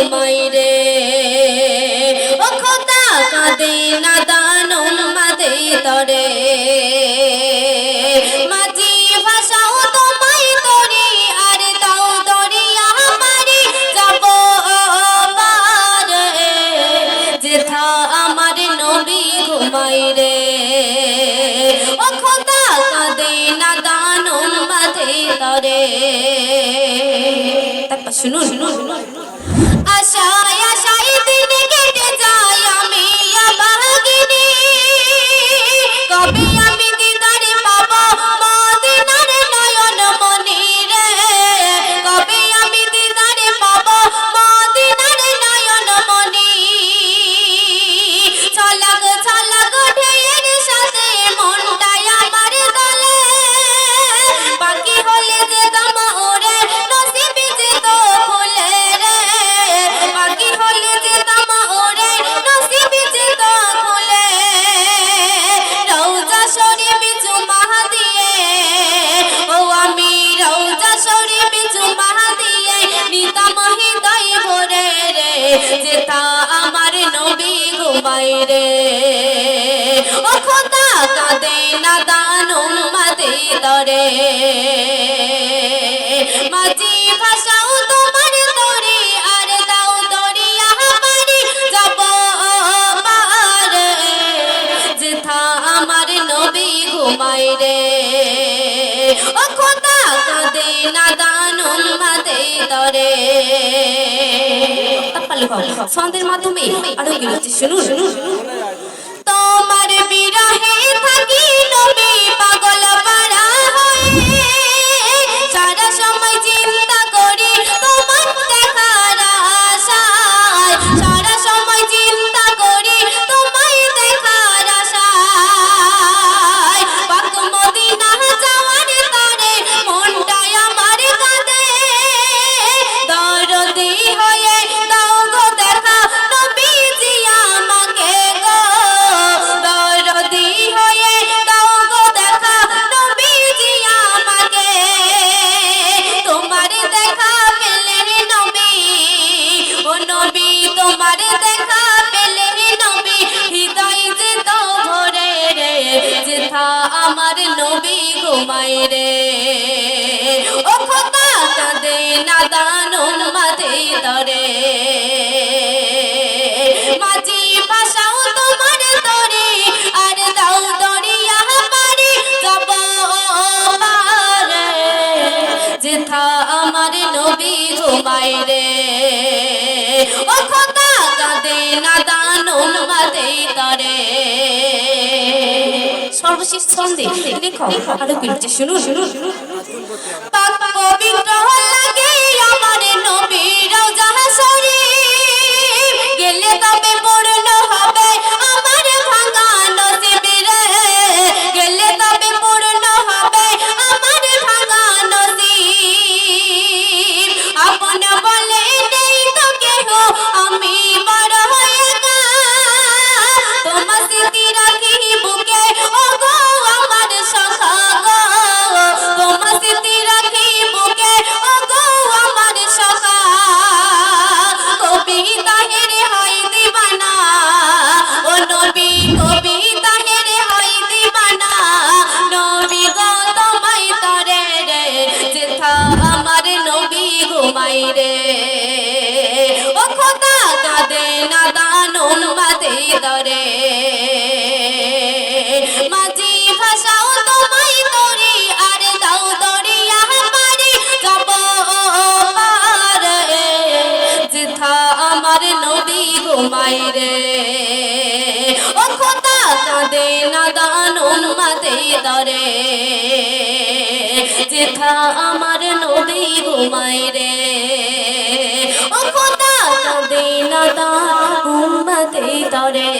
ঘুমাই রে ও খোদা, কাঁদে না দান উম্মাদে তরে। মাঝি ভাষাও তোমায় তরি আর দাও দরিয়া মারি যাব পারে, যেথা আমার নবী ঘুমাই রে। ও খোদা, কাঁদে না দান উম্মাদে তরে। শুনুন শুনুন। allá. ঘুমাই ও খোদা, কাঁদে না দান উম্মাদে দরে। মাঝি ভাষাও তোমার তরে আর দাও যাব পারে। আমার নবী ঘুমাই রে। ও খোদা, কাঁদে না দান উম্মাদে দরে। ছন্দের মাধ্যমে আরও হচ্ছে শুনুন শুনুন। ঘুমাই রে। ও খোদা কাঁদে নাদান উম্মাদে তরে। মাঝি ভাষাও তোমার তরে, আর দাও দরিয়া পারি, যাব পারে। যেথা আমার নবী ঘুমাই রে। ও খোদা কাঁদে নাদান উম্মাদে তরে। সর্বশেষ ছন্দে লেখক আরও কি হচ্ছে শুনুন। শুনুন। তার পবিত্র কাঁদে না দান উম্মাদে দরে। যেথা আমার নবী ঘুমাই রে। ও খোদা! কাঁদে না দান উম্মাদে দরে